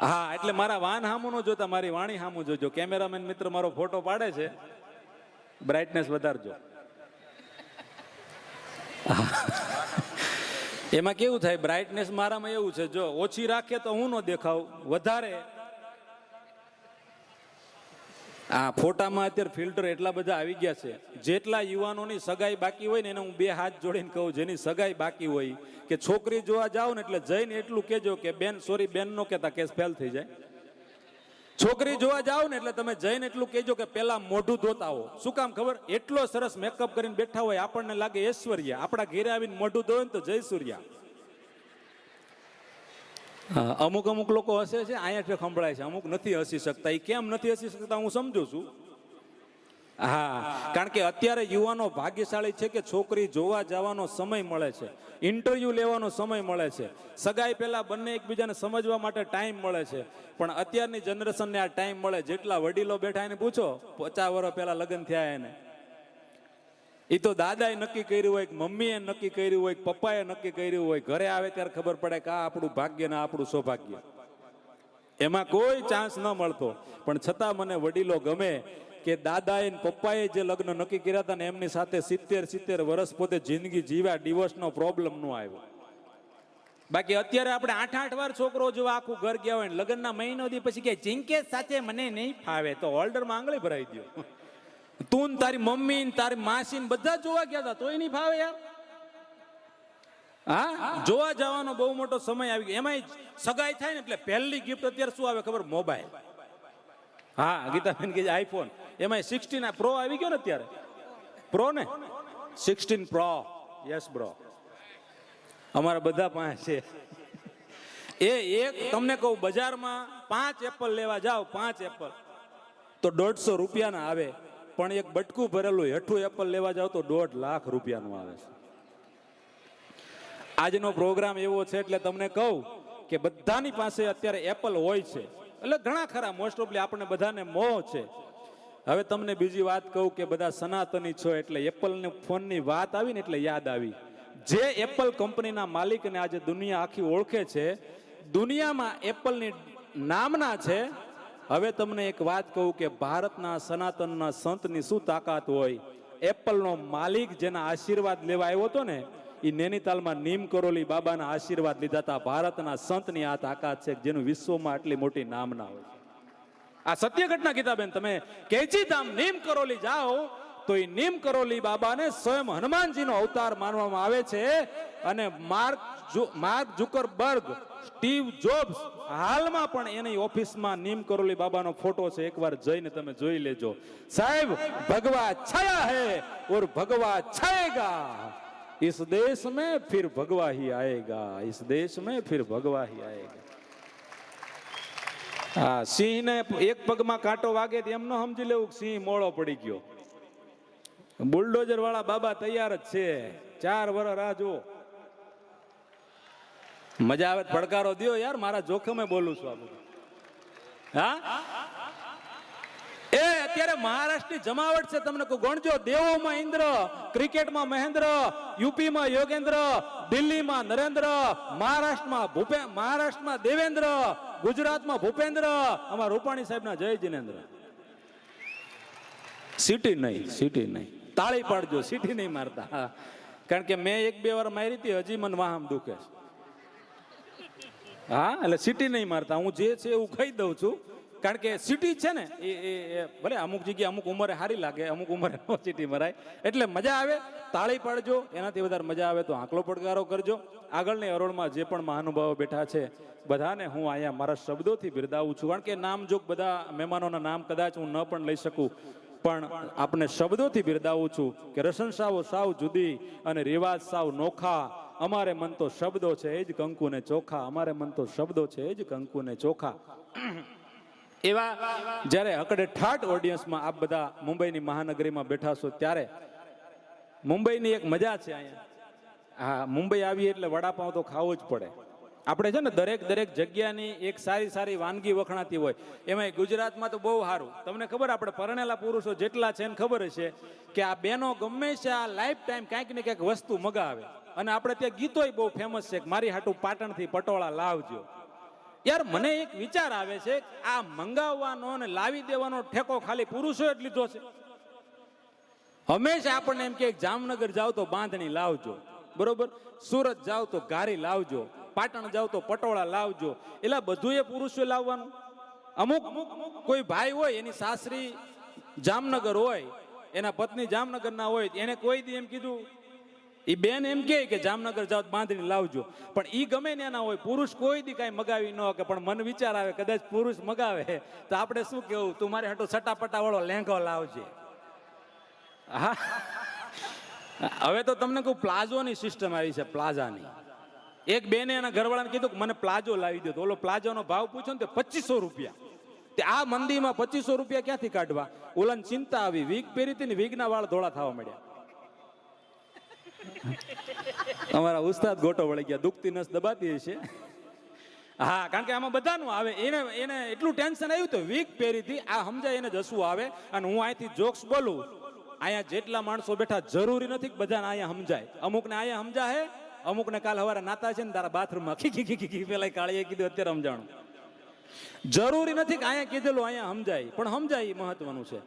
હા, એટલે મારા વાન હામું ન જોતા, મારી વાણી હામું જોજો. કેમેરામેન મિત્ર મારો ફોટો પાડે છે. બ્રાઇટનેસ વધારજો. એમાં કેવું થાય? બ્રાઇટનેસ મારામાં એવું છે, જો ઓછી રાખે તો હું ન દેખાવ વધારે આ ફોટામાં અત્યારે ફિલ્ટર એટલા બધા આવી ગયા છે. જેટલા યુવાનોની સગાઈ બાકી હોય ને એને હું બે હાથ જોડીને કહું, જેની સગાઈ બાકી હોય કે છોકરી જોવા જાવ ને એટલે જઈને એટલું કહેજો કે, બેન સોરી બેન, નો કહેતા કેસ ફેલ થઈ જાય. છોકરી જોવા જાવ ને એટલે તમે જઈને એટલું કહેજો કે, પેલા મોઢું ધોતા હો શું કામ ખબર? એટલો સરસ મેકઅપ કરીને બેઠા હોય આપણને લાગે ઐશ્વર્યા. આપણા ઘેરે આવીને મોઢું ને તો જય સૂર્યા. અમુક અમુક લોકો હસે છે અહીંયા સંભળાય છે. અમુક નથી હસી શકતા. એ કેમ નથી હસી શકતા, હું સમજુ છું. હા, કારણ કે અત્યારે યુવાનો ભાગ્યશાળી છે કે છોકરી જોવા જવાનો સમય મળે છે. ઇન્ટરવ્યુ લેવાનો સમય મળે છે. સગાઈ પહેલાં બંને એકબીજાને સમજવા માટે ટાઈમ મળે છે. પણ અત્યારની જનરેશનને આ ટાઈમ મળે. જેટલા વડીલો બેઠા એને પૂછો, પચાસ વર્ષ પહેલા લગ્ન થયા એને. એ તો દાદાએ નક્કી કર્યું હોય કે મમ્મીએ નક્કી કર્યું હોય પપ્પાએ નક્કી કર્યું હોય. ઘરે આવે ત્યારે ખબર પડે કે આ આપણું ભાગ્ય ને આપણું સૌભાગ્ય. એમાં કોઈ ચાન્સ ન મળતો. પણ છતાં મને વડીલો ગમે કે દાદાએ પપ્પાએ જે લગ્ન નક્કી કર્યા હતા ને એમની સાથે સિત્તેર સિત્તેર વર્ષ પોતે જિંદગી જીવ્યા ડિવોર્સનો પ્રોબ્લેમ ન આવ્યો. બાકી અત્યારે આપણે આઠ આઠ વાર છોકરો જો આખું ઘર ગયા હોય લગ્નના મહિનો દી પછી કે જિંકે સાથે મને નહીં ફાવે. તો હોલ્ડરમાં આંગળી ભરાઈ દો તું ને તારી મમ્મી ને તારી માસી ને બધા જોવા ગયા હતા તોય નહીં ફાવે યાર. હા? જોવા જવાનો બહુ મોટો સમય આવી ગયો. એમાંય સગાઈ થાય ને એટલે પહેલી ગિફ્ટ અત્યારે શું આવે ખબર? મોબાઈલ હા ગીતાબેન કે આઈફોન એમાં સિક્સટીન પ્રો આવી ગયો ને અત્યારે. પ્રો ને? સિક્સટીન પ્રો યસ બ્રો અમારા બધા પાસે છે. એ એક તમને કહું બજારમાં પાંચ એપલ લેવા જાઓ પાંચ એપલ તો દોઢસો રૂપિયાના આવે. પણ એક બટકું ભરેલું હેઠું એપલ લેવા જાવ તો દોઢ લાખ રૂપિયાનું આવે છે. આજનો પ્રોગ્રામ એવો છે એટલે તમને કહું કે બધાની પાસે અત્યારે એપલ હોય છે. એટલે ઘણા ખરા મોસ્ટ ઓફલી આપણે બધાને મોહ છે. હવે તમને બીજી વાત કહું કે બધા સનાતની છો એટલે એપલને ફોનની વાત આવી ને એટલે યાદ આવી. જે એપલ કંપનીના માલિકને આજે દુનિયા આખી ઓળખે છે, દુનિયામાં એપલની નામના છે હવે તમને એક વાત કહું કે ભારતના સનાતનના સંતની શું તાકાત હોય? એપલનો માલિક જેના આશીર્વાદ લેવા આવ્યો હતો ને એ નૈનીતાલમાં નીમ કરોલી બાબાના આશીર્વાદ લીધા હતા. ભારતના સંતની આ તાકાત છે જેનું વિશ્વમાં આટલી મોટી નામના હોય. આ સત્ય ઘટના ગીતાબેન તમે કેચી ધામ નીમ કરોલી જાઓ તો એ નીમ કરોલી બાબાને સ્વયં હનુમાનજીનો અવતાર માનવામાં આવે છે. અને માર્ક જુ- માર્ક જુકરબર્ગ સ્ટીવ જોબ્સ હાલમાં પણ એની ઓફિસમાં નીમ કરોલી બાબાનો ફોટો છે એકવાર જઈને તમે જોઈ લેજો સાહેબ ભગવા છાયા હે ઓર ભગવા છાયેગા इस देश में फिर भगवा ही आएगा इस देश में फिर भगवा ही आएगा હા સિંહને એક પગમાં કાંટો વાગે તો એમ ન સમજી લેવું કે સિંહ મોળો પડી ગયો બુલડોઝર વાળા બાબા તૈયાર જ છે ચાર વર્ષ રાહ જુઓ મજા આવે, પડકારો દો યાર, મારા જોખમે બોલું છું આ બધું. હા? એ, અત્યારે મહારાષ્ટ્રની જમાવટ છે, તમને ગણજો, દેવોમાં ઇન્દ્ર, ક્રિકેટમાં મહેન્દ્ર, યુપીમાં યોગેન્દ્ર, દિલ્હીમાં નરેન્દ્ર, મહારાષ્ટ્રમાં ભૂપે, મહારાષ્ટ્રમાં દેવેન્દ્ર, ગુજરાતમાં ભૂપેન્દ્ર અમારા રૂપાણી સાહેબના જય જિનેન્દ્ર. સિટી નહીં સિટી નહીં. તાળી પાડજો સિટી નહીં મારતા. કારણ કે મેં એક બે વાર મારી હતી, હજી મને વાહમ દુખે છે. હા, એટલે સિટી નહીં મારતા. હું જે છે એવું કહી દઉં છું. કારણ કે સિટી છે ને, એ એ ભલે અમુક જગ્યાએ અમુક ઉંમરે સારી લાગે, અમુક ઉંમરે નો સિટી મરાય. એટલે મજા આવે, તાળી પાડજો, એનાથી વધારે મજા આવે તો આંકલો પડકારો કરજો. આગળની હરોળમાં જે પણ મહાનુભાવો બેઠા છે, બધાને હું અહીંયા મારા શબ્દોથી બિરદાવું છું. કારણ કે નામજોગ બધા મહેમાનોના નામ કદાચ હું ન પણ લઈ શકું, પણ આપણે શબ્દોથી બિરદાવું છું કે રસન સાવ સાવ જુદી અને રિવાજ સાવ નોખા. અમારે મન તો શબ્દો છે, એ જ કંકુ ને ચોખા. અમારે મન તો શબ્દો છે, એ જ કંકુ ને ચોખા. એવા જ્યારે હકડે ઠાટ ઓડિયન્સમાં આપ બધા મુંબઈની મહાનગરીમાં બેઠા છો ત્યારે મુંબઈની એક મજા છે અહીંયા. હા, મુંબઈ આવીએ એટલે વડાપાઉં તો ખાવું જ પડે. આપણે છે ને દરેક દરેક જગ્યાની એક સારી સારી વાનગી વખણાતી હોય. એમાં ગુજરાતમાં તો બહુ સારું. તમને ખબર આપણે પરણેલા પુરુષો જેટલા છે એને ખબર છે કે આ બેનો ગમે છે આ લાઈફ ટાઈમ કાંઈક ને કાંઈક વસ્તુ મગાવે. અને આપણે ત્યાં ગીતોય બહુ ફેમસ છે મારી હાટું પાટણથી પટોળા લાવજો. યાર, મને એક વિચાર આવે છે આ મંગાવવાનો અને લાવી દેવાનો ઠેકો ખાલી પુરુષો જ લીધો છે. હંમેશા આપણને એમ કે જામનગર જાવ તો બાંધણી લાવજો, બરોબર? સુરત જાવ તો ગારી લાવજો, પાટણ જાવ તો પટોળા લાવજો. એટલે બધું એ પુરુષોએ લાવવાનું. અમુક, કોઈ ભાઈ હોય, એની સાસરી જામનગર હોય, એના પત્ની જામનગર ના હોય, એને કોઈ દી એમ કીધું એ બેન એમ કહે કે જામનગર જાઓ બાંધણી લાવજો. પણ ઈ ગમે ને એના હોય, પુરુષ કોઈ દી કાંઈ મગાવી ન કે પણ મન વિચાર આવે કદાચ પુરુષ મગાવે. તો આપણે શું કેવું, તું મારે હાટો સટાપટા વાળો લેંઘો લાવજે. હા? હવે તો તમને કહું, પ્લાઝોની સિસ્ટમ આવી છે, પ્લાઝાની. એક બેને એના ઘરવાળાને કીધું કે મને પ્લાઝો લાવી દો. તો ઓલો પ્લાઝોનો ભાવ પૂછ્યો ને તે પચીસો રૂપિયા. તે આ મંદીમાં પચીસો રૂપિયા ક્યાંથી કાઢવા? ઓલાને ચિંતા આવી વીગ પહેરી હતી ને વીગના વાળ ધોળા થવા મળ્યા અમારા ઉસ્તાદ ગોટો વળી ગયા. દુખતી નસ દબાતી હશે હા, કારણ કે આમાં બધાનું આવે. એને એને એટલું ટેન્શન આવ્યું તો વીક પહેરીથી આ સમજાય એને જશું આવે અને હું અહીંથી જોક્સ બોલું. અહીંયા જેટલા માણસો બેઠા જરૂરી નથી કે બધાને અહીંયા સમજાય. અમુકને અહીંયા સમજાય અમુકને કાલ હવારે નાતા છે ને તારા બાથરૂમમાં ખી ખી ખી પેલા કાળીએ કીધું, અત્યારે સમજાણું. જરૂરી નથી કે અહીંયા કીધેલું, અહીંયા સમજાય. પણ સમજાય એ મહત્વનું છે.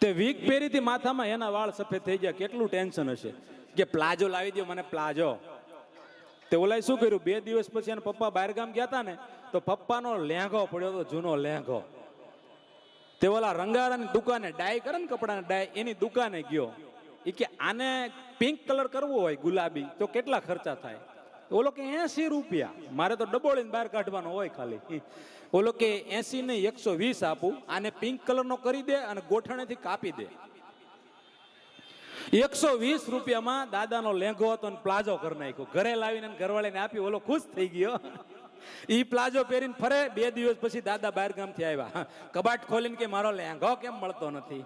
તે વીક પહેરીથી માથામાં એના વાળ સફેદ થઈ ગયા. કેટલું ટેન્શન હશે? કે પ્લાઝો લાવી દો મને, પ્લાઝો. તે ઓલાએ શું કર્યું? બે દિવસ પછી એના પપ્પા બહાર ગામ ગયા હતા ને, તો પપ્પાનો લેંઘો પડ્યો હતો, જૂનો લેંઘો. તે ઓલા રંગારાની દુકાને ડાય કરે ને કપડાને ડાય, એની દુકાને ગયો. એ કે આને પિંક કલર કરવો હોય ગુલાબી, તો કેટલા ખર્ચા થાય? ઓલો કે એસી રૂપિયા. મારે તો ડબોળીને બહાર કાઢવાનો હોય ખાલી. ઓલો કે એસી ને એકસો વીસ આપું. આને પિંક કલરનો કરી દે અને ગોઠણેથી કાપી દે. એકસો વીસ રૂપિયામાં દાદાનો લેંઘો હતો અને પ્લાઝો કરી નાખ્યો. ઘરે લાવીને ઘરવાળીને આપી, ઓલો ખુશ થઈ ગયો. ઈ પ્લાઝો પહેરીને ફરે, બે દિવસ પછી દાદા બહાર ગામથી આવ્યા. કબાટ ખોલીને કે મારો લેંઘો કેમ મળતો નથી?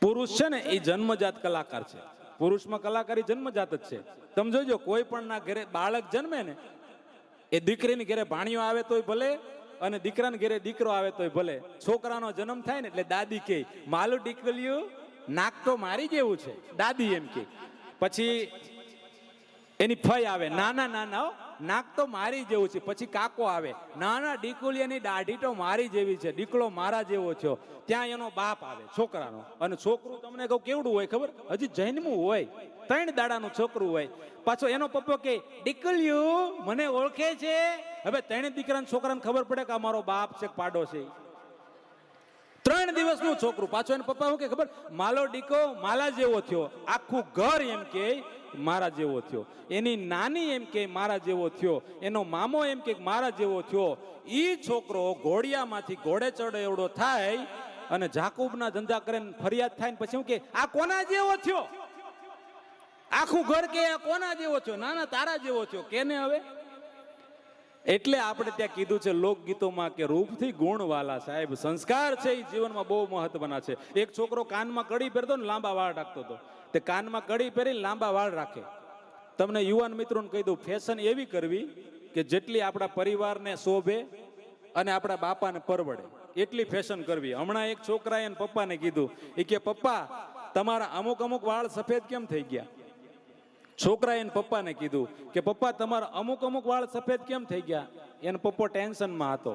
પુરુષ છે ને એ જન્મજાત કલાકાર છે. પુરુષમાં કલાકારી જન્મજાત જ છે. તમે જોજો કોઈ પણ ના ઘરે બાળક જન્મે ને, એ દીકરીની ઘરે ભાણીઓ આવે તોય ભલે અને દીકરાને ઘરે દીકરો આવે તોય ભલે. છોકરાનો જન્મ થાય ને એટલે દાદી કે માલું દીકલ્યું નાક તો મારી જેવું છે. દાદી એમ કે પછી એની ફઈ આવે, નાના નાના નાક તો મારી જેવું છે, પછી કાકો આવે. નાના ડીકુલિયાની દાઢી તો મારી જેવી છે દીકલો મારા જેવો થયો ત્યાં એનો બાપ આવે, છોકરાનો. અને છોકરું તમને કહું કેવડું હોય ખબર? હજી જન્મું હોય. ત્રણ દાડાનું છોકરું હોય. પાછો એનો પપ્પો કે દીકલ્યું મને ઓળખે છે? હવે ત્રણે દીકરાના છોકરાને ખબર પડે કે આ મારો બાપ છે પાડો છે ત્રણ દિવસનું છોકરું. પાછો એને પપ્પા શું કે ખબર, માલો ડીકો માલા જેવો થયો. આખું ઘર એમ કે મારા જેવો થયો. એની નાની એમ કે મારા જેવો થયો. એનો મામો એમ કે મારા જેવો થયો. એ છોકરો ઘોડિયામાંથી ઘોડે ચડે એવડો થાય અને જાકુબના ધંધા કરીને ફરિયાદ થાય ને પછી શું કે આ કોના જેવો થયો? આખું ઘર કે આ કોના જેવો થયો? ના ના, તારા જેવો થયો. કેને હવે? એટલે આપણે ત્યાં કીધું છે, લોકગીતોમાં કે રૂપથી ગુણવાલા સાહેબ, સંસ્કાર છે એ જીવનમાં બહુ મહત્વના છે. એક છોકરો કાનમાં કડી પહેરતો ને લાંબા વાળ રાખતો હતો. તે કાનમાં કડી પહેરી લાંબા વાળ રાખે. તમને યુવાન મિત્રોને કહી દઉં ફેશન એવી કરવી કે જેટલી આપણા પરિવારને શોભે અને આપણા બાપાને પરવડે. એટલી ફેશન કરવી. હમણાં એક છોકરાએ પપ્પાને કીધું એ કે, પપ્પા, તમારા અમુક અમુક વાળ સફેદ કેમ થઈ ગયા? છોકરાએ એને પપ્પાને કીધું કે, પપ્પા, તમારા અમુક અમુક વાળ સફેદ કેમ થઈ ગયા? એને પપ્પો ટેન્શનમાં હતો.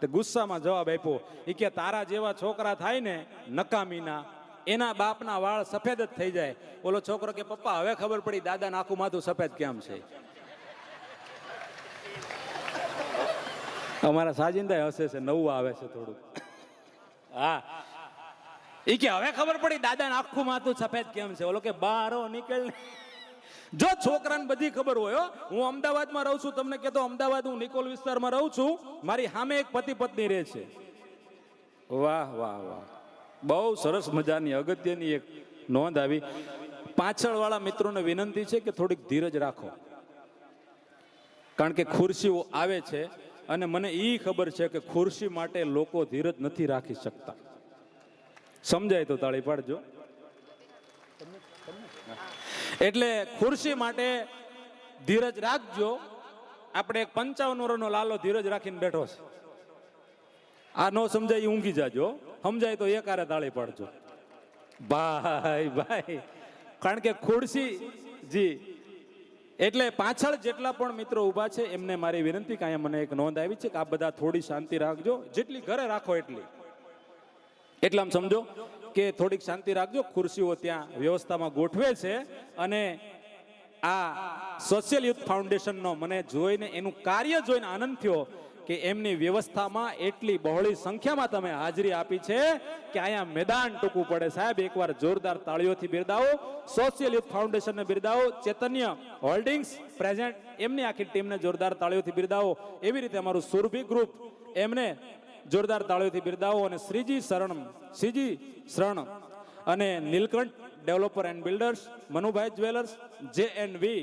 તે ગુસ્સામાં જવાબ આપ્યો, એ કે, તારા જેવા છોકરા થાય ને, નકામીના, એના બાપના વાળ સફેદ જ થઈ જાય. ઓલો છોકરો કે, પપ્પા, હવે ખબર પડી દાદાને આખું માથું સફેદ કેમ છે? અમારા સાજિંદા હસે છે, નવું આવે છે થોડું હા. ઈ કે, હવે ખબર પડી દાદાને આખું માથું સફેદ કેમ છે? ઓલો કે, બારો નીકળ જો છોકરાને બધી ખબર હોય, હું. અમદાવાદમાં રહું છું, તમને કહેતો અમદાવાદ હું નિકોલ વિસ્તારમાં રહું છું. મારી સામે એક પતિ પત્ની રહે છે. વાહ વાહ વાહ. બહુ સરસ મજાની, અગત્યની એક નોંધ આવી. પાછળવાળા મિત્રોને વિનંતી છે કે થોડીક ધીરજ રાખો. કારણ કે ખુરશીઓ આવે છે અને મને એ ખબર છે કે ખુરશી માટે લોકો ધીરજ નથી રાખી શકતા. સમજાય તો તાળી પાડજો. એટલે ખુરશી માટે ધીરજ રાખજો. આપણે એક પંચાવન વર્ષનો લાલો ધીરજ રાખીને બેઠો છે. આ ન સમજાય ઊંઘી જાજો. સમજાય તો એકારે તાળી પાડજો. ભાઈ ભાઈ. કારણ કે ખુરશી, જી. એટલે પાછળ જેટલા પણ મિત્રો ઊભા છે, એમને મારી વિનંતી કે અહીંયા મને એક નોંધ આવી છે કે આ બધા થોડી શાંતિ રાખજો. જેટલી ઘરે રાખો એટલી. એટલામ સમજો કે થોડીક શાંતિ રાખજો, ખુરશીઓ ત્યાં વ્યવસ્થામાં ગોઠવે છે અને આ સોશિયલ યુથ ફાઉન્ડેશનનો મને જોઈને, એનું કાર્ય જોઈને આનંદ થયો કે એમની વ્યવસ્થામાં એટલી બહોળી સંખ્યામાં તમે હાજરી આપી છે કે અહીંયા મેદાન ટૂંકું પડે. સાહેબ, એકવાર જોરદાર તાળીઓથી બિરદાવો, સોશિયલ યુથ ફાઉન્ડેશનને બિરદાવો, ચૈતન્ય હોલ્ડિંગ્સ પ્રેઝન્ટ એમની આખી ટીમને જોરદાર તાળીઓથી બિરદાવો. એવી રીતે અમારું સુરભી ગ્રુપ એમને જોરદાર તાળીઓથી બિરદાવો અને શ્રીજી શરણ શ્રીજી શરણ. અને Nilkanth developer and builders Manubhai jewellers J and V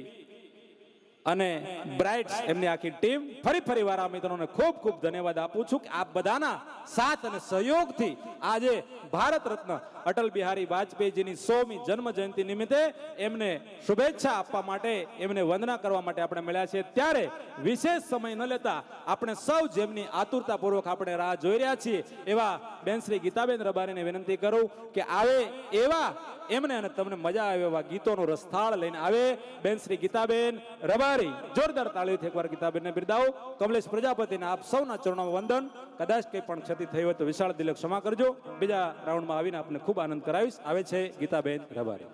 અને બ્રાઇટ્સ એમની આખી ટીમ ફરી ફરી વાર આ મિત્રોને ખૂબ ખૂબ ધન્યવાદ આપું છું કે આપ બધાના સાથ અને સહયોગથી આજે ભારત રત્ન અટલ બિહારી વાજપેયીજીની સોમી જન્મ જયંતિ નિમિત્તે એમને શુભેચ્છા આપવા માટે, એમને વંદના કરવા માટે આપણે મળ્યા છીએ. ત્યારે વિશેષ સમય ન લેતા આપણે સૌ જેમની આતુરતાપૂર્વક આપણે રાહ જોઈ રહ્યા છીએ, એવા બેન શ્રી ગીતાબેન રબારીને વિનંતી કરું કે આવે એવા એમને અને તમને મજા આવે એવા ગીતોનો રસ્થાળ લઈને આવે. બેન શ્રી ગીતાબેન રબારી, જોરદાર તાળીઓથી એકવાર ગીતાબેનને બિરદાવો. કમલેશ પ્રજાપતિને આપ સૌના ચરણોમાં વંદન. કદાચ કંઈ પણ ક્ષતિ થઈ હોય તો વિશાળ દિલક ક્ષમા કરજો. બીજા રાઉન્ડમાં આવીને આપને ખૂબ આનંદ કરાવીશ. આવે છે ગીતાબેન રબારી.